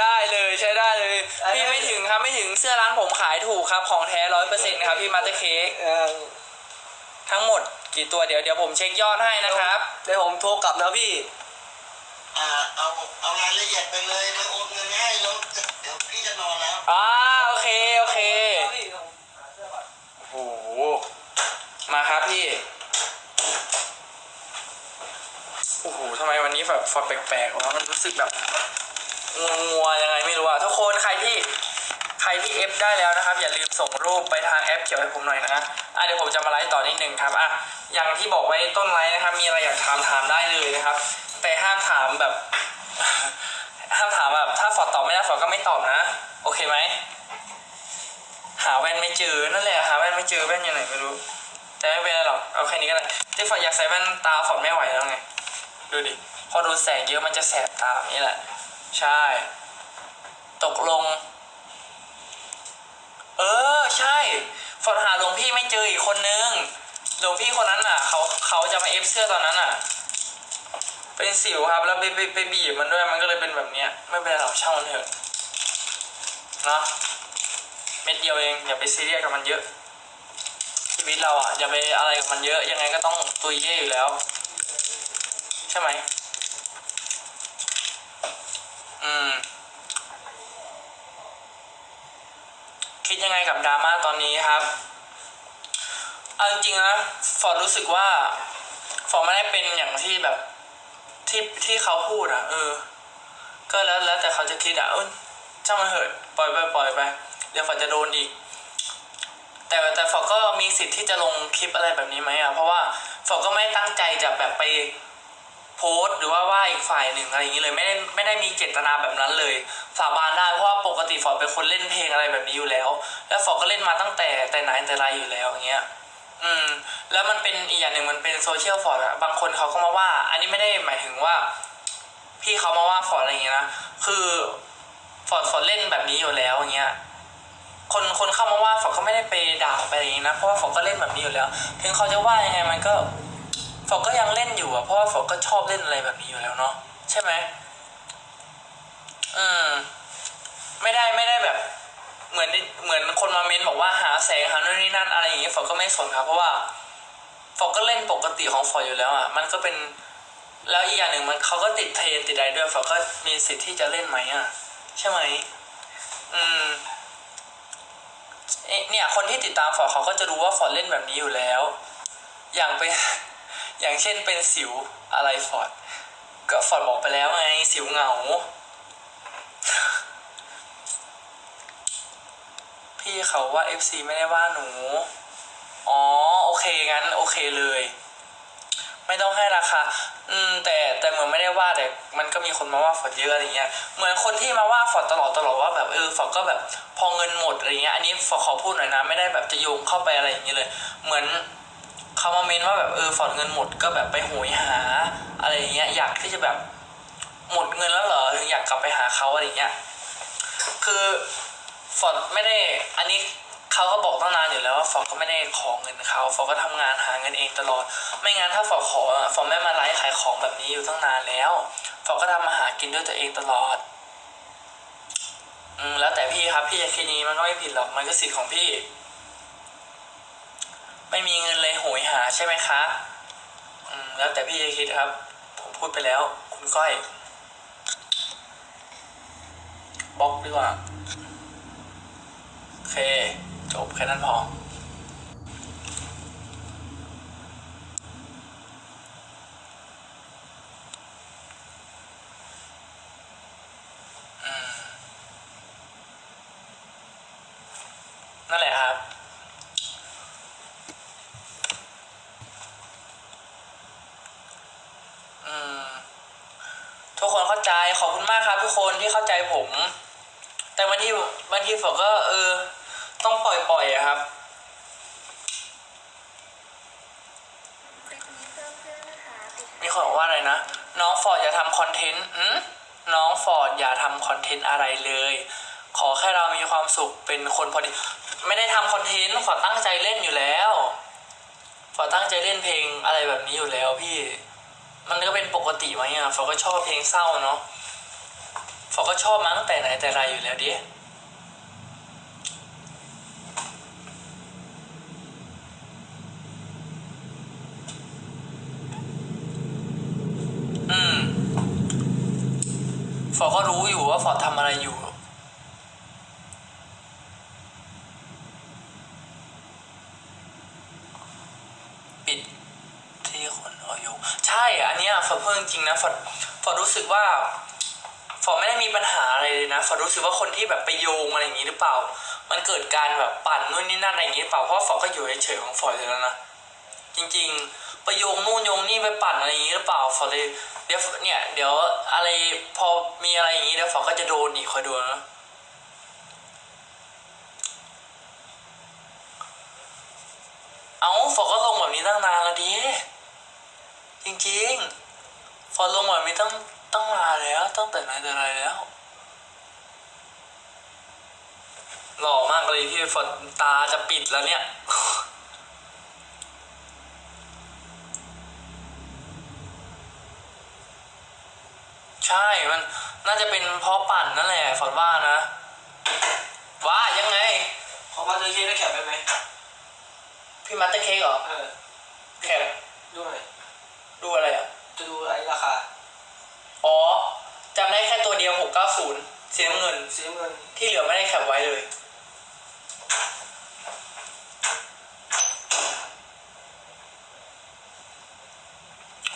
ได้เลยใช้ได้เลย พี่ไม่ถึงครับไม่ถึงเสื้อร้านผมขายถูกครับ ของแท้ร้อยเปอร์เซ็นต์ครับพี่มาสเตอร์เค้กเออทั้งหมดกี่ตัวเดี๋ยวเดี๋ยวผมเช็คยอดให้นะครับเดี๋ยวผมโทรกลับนะพี่อ่าเอาเอารายละเอียดไปเลยแล้วโอนเงินให้แล้วเดี๋ยวพี่จะนอนแล้วอ่าโอเคโอเคโอ้โหมาครับพี่โอ้โหทำไมวันนี้แบบฟอร์ดแปลกๆวะมันรู้สึกแบบ งัวยังไงไม่รู้อะทุกคนใครที่ใครที่เอฟได้แล้วนะครับ อย่าลืมส่งรูปไปทางแอปเขียวให้ผมหน่อยนะอะเดี๋ยวผมจะมาไลฟ์ต่อนิดนึงครับอะอย่างที่บอกไว้ต้นไลฟ์นะครับ มีอะไรอยากถามถามได้เลยนะครับ แต่ห้ามถามแบบ ห้ามถามแบบถ้าฟอดตอบไม่ได้ฟอดก็ไม่ตอบนะ โอเคไหมหาแว่นไม่เจอนั่นแหละหาแว่นไม่เจอแว่นอยู่ไหนไม่รู้ แต่ไม่เป็นไรหรอกเอาแค่นี้ก็ได้ที่ฟอดอยากใส่แว่นตาฟอดไม่ไหวแล้วไงดูดิพอโดนแสงเยอะมันจะแสบตาแบบนี้แหละ ใช่ ตกลง เออ ใช่ฟอร์ดหาหลวงพี่ไม่เจออีกคนนึงหลวงพี่คนนั้นอะ เขาเขาจะมาเอฟเสื้อตอนนั้นอะ เป็นสิวครับ แล้วไปไปไปบีบมันด้วยมันก็เลยเป็นแบบเนี้ย ไม่เป็นไรหรอกช่างมันเถอะนะเม็ดเดียวเองอย่าไปซีเรียสกับมันเยอะ ชีวิตเราอะอย่าไปอะไรกับมันเยอะ ยังไงก็ต้องตุยเย่อยู่แล้ว ใช่ไหม อืม คิดยังไงกับดราม่าตอนนี้ครับเอาจริงๆนะฟอร์ดรู้สึกว่าฟอร์ดไม่ได้เป็นอย่างที่แบบที่ที่เขาพูดอะ เออ ก็แล้วแล้วแต่เขาจะคิดอะเออช่างมันเถอะปล่อยไปปล่อยไป เดี๋ยวฟอร์ดจะโดนอีก แต่แต่ฟอร์ดก็มีสิทธิ์ที่จะลงคลิปอะไรแบบนี้ไหมอะเพราะว่าฟอร์ดก็ไม่ตั้งใจจะแบบไป โพสต์หรือว่าว่าอีกฝ่ายหนึ่งอะไรอย่างนี้เลยไม่ได้ไม่ได้มีเจตนาแบบนั้นเลย สาบานได้เพราะว่าปกติฟอร์ดเป็นคนเล่นเพลงอะไรแบบนี้อยู่แล้ว แล้วฟอร์ดก็เล่นมาตั้งแต่แต่ไหนแต่ไรอยู่แล้วอย่างเงี้ยอืมแล้วมันเป็นอีกอย่างหนึ่งมันเป็นโซเชียลฟอร์ดอะบางคนเขาก็มาว่า อันนี้ไม่ได้หมายถึงว่า พี่เขามาว่าฟอร์ดอะไรอย่างเงี้ยนะคือฟอร์ดฟอร์ดเล่นแบบนี้อยู่แล้วอย่างเงี้ยคนคนเข้ามาว่าฟอร์ดก็ไม่ได้ไปด่าไปอะไรอย่างเงี้ยนะเพราะว่าฟอร์ดก็เล่นแบบนี้อยู่แล้ว ถึงเขาจะว่ายังไงมันก็ ฟอก็ยังเล่นอยู่อะเพราะว่าฟอก็ชอบเล่นอะไรแบบนี้อยู่แล้วเนาะใช่ไหมอืม ไม่ได้ไม่ได้แบบ เหมือนเหมือนคนมาเมนบอกว่าหาแสงหาโน่นนี่นั่นอะไรอย่างเงี้ยฟอก็ไม่สนครับเพราะว่าฟอก็เล่นปกติของฟอร์ดอยู่แล้วอะมันก็เป็น แล้วอีกอย่างหนึ่งมันเขาก็ติดเทรนติดอะไรด้วยฟอก็มีสิทธิ์ที่จะเล่นไหมอะใช่ไหมอืมเอ๊ะเนี่ยคนที่ติดตามฟอร์เขาก็จะรู้ว่าฟอร์เล่นแบบนี้อยู่แล้ว อย่างเป็น อย่างเช่นเป็นสิวอะไรฟอร์ดก็ฟอร์ดบอกไปแล้วไงสิวเหงา พี่เขาว่า FC ไม่ได้ว่าหนู อ๋อ โอเค งั้น โอเคเลย ไม่ต้องให้ราคา อืม แต่แต่เหมือนไม่ได้ว่าแต่มันก็มีคนมาว่าฟอร์ดเยอะอะไรเงี้ย เหมือนคนที่มาว่าฟอร์ดตลอดตลอดว่าแบบเออฟอร์ดก็แบบพอเงินหมดอะไรเงี้ย อันนี้ฟอร์ดขอพูดหน่อยนะ ไม่ได้แบบจะโยงเข้าไปอะไรอย่างเงี้ยเลย เหมือน เขามาเมนว่าแบบเออฟอร์ดเงินหมดก็แบบไปโหยหา อะไรเงี้ยอยากที่จะแบบหมดเงินแล้วเหรอถึงอยากกลับไปหาเขาอะไรเงี้ยคือฟอร์ดไม่ได้อันนี้เขาก็บอกตั้งนานอยู่แล้วว่าฟอร์ดก็ไม่ได้ขอเงินเขาฟอร์ดก็ทำงานหาเงินเองตลอด ไม่งั้นถ้าฟอร์ดขออะฟอร์ดไม่มาไลฟ์ขายของแบบนี้อยู่ตั้งนานแล้วฟอร์ดก็ทำมาหากินด้วยตัวเองตลอดอืมแล้วแต่พี่ครับพี่จะคิดนี้มันก็ไม่ผิดหรอกมันก็สิทธิ์ของพี่ ไม่มีเงินเลยโหยหาใช่ไหมคะอืมแล้วแต่พี่จะคิดครับ ผมพูดไปแล้ว คุณก้อยบล็อกดีกว่า โอเค จบแค่นั้นพอม นั่นแหละครับ อืม ทุกคนเข้าใจขอบคุณมากครับ ทุกคนที่เข้าใจผม แต่บางทีบางทีผมก็ เออ ต้องปล่อยปล่อยอะครับมีคนบอกว่าอะไรนะ น้องฟอร์ดอย่าทำคอนเทนต์อืมน้องฟอร์ดอย่าทำคอนเทนต์อะไรเลย ขอแค่เรามีความสุขเป็นคนพอดี ไม่ได้ทำคอนเทนต์ฟอตั้งใจเล่นอยู่แล้วฟอตั้งใจเล่นเพลงอะไรแบบนี้อยู่แล้วพี่ มันก็เป็นปกติไหมอะฟอดก็ชอบเพลงเศร้าเนาะฟอดก็ชอบมาตั้งแต่ไหนแต่ไรอยู่แล้วดิอืมฟอดก็รู้อยู่ว่าฟอดทำอะไรอยู่ ปิด ที่คนออยใช่อันเนี้ยฟอร์ดพูดจริงนะฟอร์ฟอร์รู้สึกว่าฟอร์ไม่ได้มีปัญหาอะไรเลยนะฟอร์รู้สึกว่าคนที่แบบไปโยงอะไรอย่างนี้หรือเปล่า มันเกิดการแบบปั่นนู่นนี่นั่นอะไรอย่างนี้หรือเปล่าเพราะฟอร์ก็อยู่เฉยๆของฟอร์อยู่แล้วนะจริง ๆ ไปโยงนู่นโยงนี่ไปปั่นอะไรอย่างนี้หรือเปล่าฟอร์เลยเดี๋ยวเนี่ยเดี๋ยวอะไรพอมีอะไรอย่างนี้เดี๋ยวฟอร์ก็จะโดนอีกคอยดูนะเอาฟอร์ก็ลงแบบนี้ตั้งนานแล้วดิ จริงๆ ฟอร์ดลงแบบนี้ตั้งตั้งนานแล้ว ตั้งแต่ไหนแต่ไรแล้ว หล่อมากเลยพี่ฟอร์ดตาจะปิดแล้วเนี่ย ใช่มันน่าจะเป็นเพราะปั่นนั่นแหละฟอร์ดว่านะว่ายังไงขอมาเจอเค้กได้แคปได้ไหมพี่มัตเตอร์เค้กเหรอเออแคปดูหน่อย ดูอะไรอะ จะดูไอ้ราคาอ๋อจำได้แค่ตัวเดียว690สีน้ำเงิน สีน้ำเงินที่เหลือไม่ได้แคปไว้เลย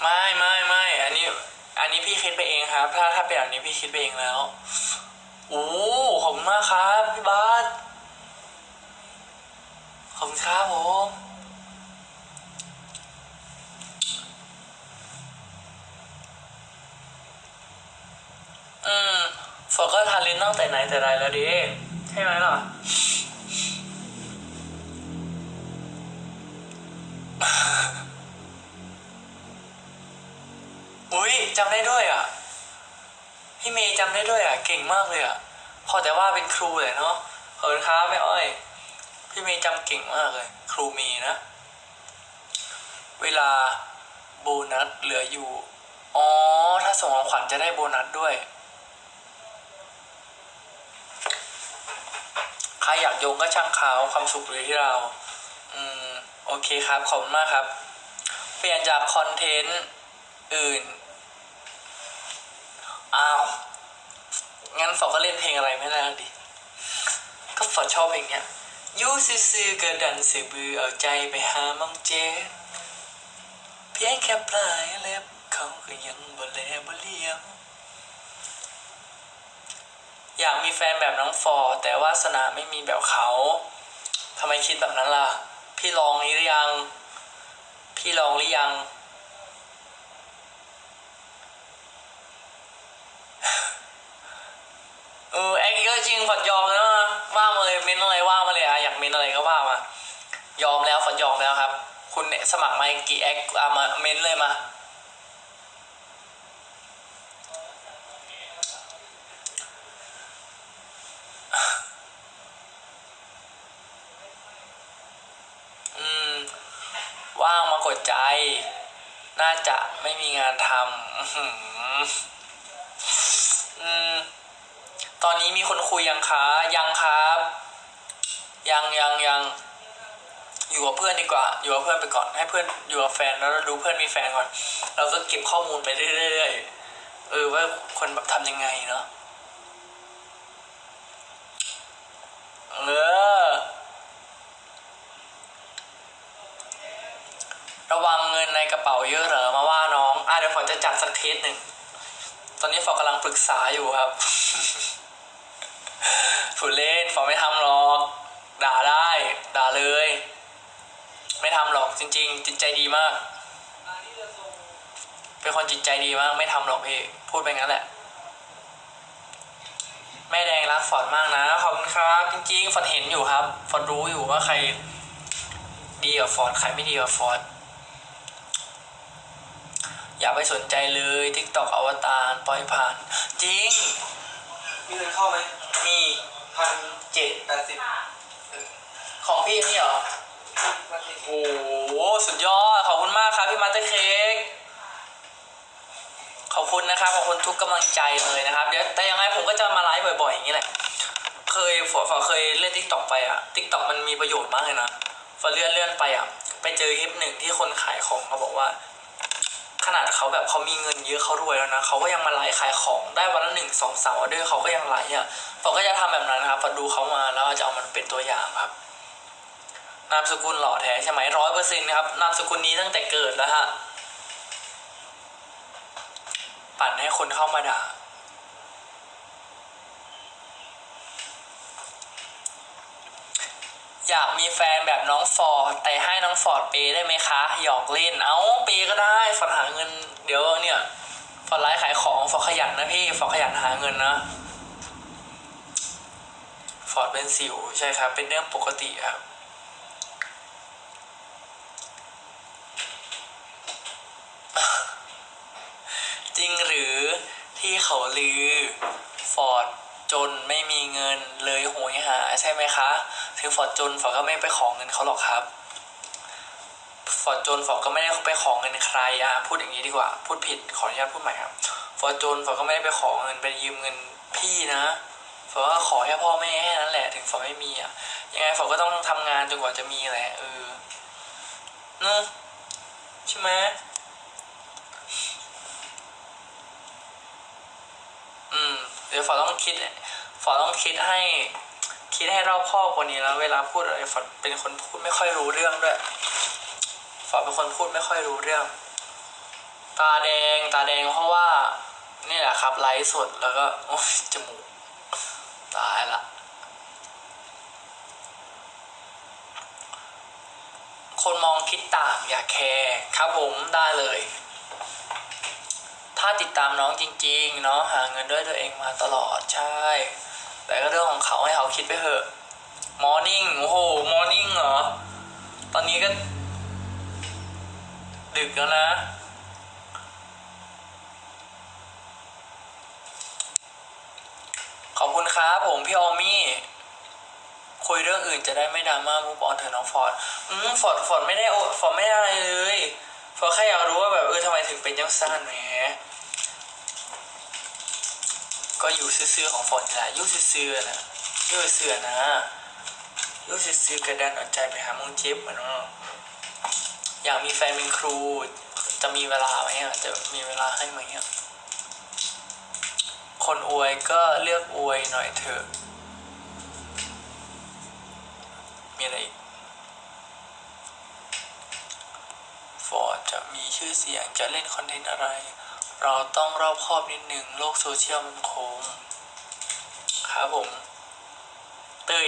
ไม่ไม่ไม่อันนี้ อันนี้พี่คิดไปเองครับ ถ้าถ้าเป็นแบบนี้พี่คิดไปเองแล้วโอ้ขอบคุณมากครับพี่บาสขอบคุณครับผมอืมฟอร์ด ก็ทานลิ้นตั้งแต่ไหนแต่ไรแล้วดิใช่ไหมล่ะอุ้ยจำได้ด้วยอะ พี่เมย์จำได้ด้วยอะ เก่งมากเลยอะ พอแต่ว่าเป็นครูเลยเนาะขอบคุณครับแม่อ้อย พี่เมย์จำเก่งมากเลย ครูเมย์นะ เวลาโบนัสเหลืออยู่ อ๋อ ถ้าส่งของขวัญจะได้โบนัสด้วย ใครอยากโยงก็ช่างเขาความสุขอยู่ที่เรา อืม โอเคครับ ขอบคุณมากครับ เปลี่ยนจากคอนเทนต์อื่น อ้าว งั้นฝอก็เล่นเพลงอะไรไม่ได้แล้วดิ ก็ฝอชอบเพลงเนี้ยยูซื่อๆกระดันสือบือเอาใจไปหามองเจ เพียงแค่ปลายเล็บเขาก็ยังบ่แลบ่เลียว อยากมีแฟนแบบน้องฟอร์แต่วาสนาไม่มีแบบเขาทำไมคิดแบบนั้นล่ะ พี่ลองหรือยัง พี่ลองหรือยัง เออแอคเยอะจริงฝัดยอมนะว่ามาเลยเม้นอะไรว่ามาเลยอะอยากเม้นอะไรก็ว่ามา ยอมแล้วฝัดยอมแล้วครับ คุณเนี่ยสมัครมากี่แอคเอามาเม้นเลยมา ว่างมากดใจ น่าจะไม่มีงานทำอืมตอนนี้มีคนคุยยังคะยังครับ ยังยังยังอยู่กับเพื่อนดีกว่า อยู่กับเพื่อนไปก่อน ให้เพื่อนอยู่กับแฟนแล้วเราดูเพื่อนมีแฟนก่อน เราก็เก็บข้อมูลไปเรื่อยๆเออว่าคนแบบทำยังไงเนาะเออ ระวังเงินในกระ เยอะเหรอมาว่าน้อง อะเดี๋ยวฝอจะจัดสักเทสหนึ่ง ตอนนี้ฝอกำลังปรึกษาอยู่ครับผู้เล่นฝอไม่ทำหรอก ด่าได้ ด่าเลย ไม่ทำหรอกจริง ๆ จิตใจดีมาก เป็นคนจิตใจดีมาก ไม่ทำหรอกพี่ พูดไปงั้นแหละ แม่แดงรักฟอร์ดมากนะ ขอบคุณครับ จริงๆฟอร์ดเห็นอยู่ครับฟอร์ดรู้อยู่ว่าใครดีกับฟอร์ดใครไม่ดีกับฟอร์ด อย่าไปสนใจเลยทิกตอกอวตารปล่อยผ่าน จริง มีเงินเข้าไหมมีพันเจ็ดแปดสิบของพี่นี่เหรอมันมีโอ้โหสุดยอด ขอบคุณมากครับพี่มาสเตอร์เค้กขอบคุณนะครับขอบคุณทุกกำลังใจเลยนะครับเดี๋ยวแต่ยังไงผมก็จะมาไลฟ์บ่อยๆอย่างนี้แหละเคยฝอฝอเคยเล่นทิกตอกไปอะทิกตอกมันมีประโยชน์มากเลยนะฝอเลื่อนเลื่อนไปอะไปเจอคลิปหนึ่งที่คนขายของเขาบอกว่า ขนาดเขาแบบเขามีเงินเยอะเขารวยแล้วนะเขาก็ยังมาไลฟ์ขายของได้วันละหนึ่งสองสามออเดอร์เขาก็ยังไลฟ์อะฝอก็จะทำแบบนั้นนะครับฝอดูเขามาแล้วจะเอามันเป็นตัวอย่างครับ นามสกุลหล่อแท้ใช่ไหมร้อยเปอร์เซ็นต์ครับนามสกุลนี้ตั้งแต่เกิดแล้วฮะปั่นให้คนเข้ามาด่าอยากมีแฟนแบบน้องฟอร์แต่ให้ ฟอร์ดเปย์ได้ไหมคะ หยอกเล่น เอาเปย์ก็ได้ฟอร์ดหาเงิน เดี๋ยวเนี่ยฟอร์ดไลฟ์ขายของฟอร์ดขยันนะพี่ฟอร์ดขยันหาเงินนะฟอร์ดเป็นสิวใช่ครับ เป็นเรื่องปกติครับจริงหรือที่เขาลือฟอร์ดจนไม่มีเงินเลยโหยหาใช่ไหมคะ ถึงฟอร์ดจนฟอร์ดก็ไม่ไปขอเงินเขาหรอกครับ ฟอร์ดจนฟอร์ก็ไม่ได้ไปขอเงินใครอะพูดอย่างนี้ดีกว่า พูดผิดขออนุญาตพูดใหม่ครับฟอร์ดจนฟอร์ก็ไม่ได้ไปขอเงินไปยืมเงินพี่นะฟอร์ก็ขอแค่พ่อแม่แค่นั้นแหละถึงฟอร์ไม่มีอะยังไงฟอร์ก็ต้องทำงานจนกว่าจะมีแหละเออเนอะใช่ไหมอืมเดี๋ยวฝอต้องคิดฝอต้องคิดให้คิดให้รอบคอบกว่านี้แล้ว เวลาพูดอะไรฝอเป็นคนพูดไม่ค่อยรู้เรื่องด้วย อเป็นคนพูดไม่ค่อยรู้เรื่อง ตาแดงตาแดงเพราะว่านี่แหละครับไลฟ์สดแล้วก็โอ้ยจมูก ตายละ คนมองคิดต่างอย่าแคร์ครับผมได้เลย ถ้าติดตามน้องจริงๆ เน้องหาเงินด้วยตัวเองมาตลอดใช่ แต่ก็เรื่องของเขาให้เขาคิดไปเถอะมอร์นิ่งโอ้โหมอร์นิ่งเหรอ ตอนนี้ก็ ดึกแล้วนะ ขอบคุณครับผมพี่ออมมี่ คุยเรื่องอื่นจะได้ไม่ดราม่ามูฟออนเถอะน้องฟอร์ด อืมฟอร์ดฟอร์ดไม่ได้โอฟอร์ดไม่ได้อะไรเลยฟอร์ดแค่อยากรู้ว่าแบบเออทำไมถึงเป็นยังสั้นแหมก็อยู่ซื่อๆของฝนนี่แหละอยู่ซื่อๆนะอยู่ซื่อๆนะอยู่ซื่อๆกระดันอาใจไปหามึงเจ็บเหมือนว่า อยากมีแฟนเป็นครู จะมีเวลาไหมอะจะมีเวลาให้ไหมอะคนอวยก็เลือกอวยหน่อยเถอะ มีอะไรอีกฟอร์ดจะมีชื่อเสียงจะเล่นคอนเทนต์อะไร เราต้องรอบคอบนิดหนึ่งโลกโซเชียลมันคมครับผมเตย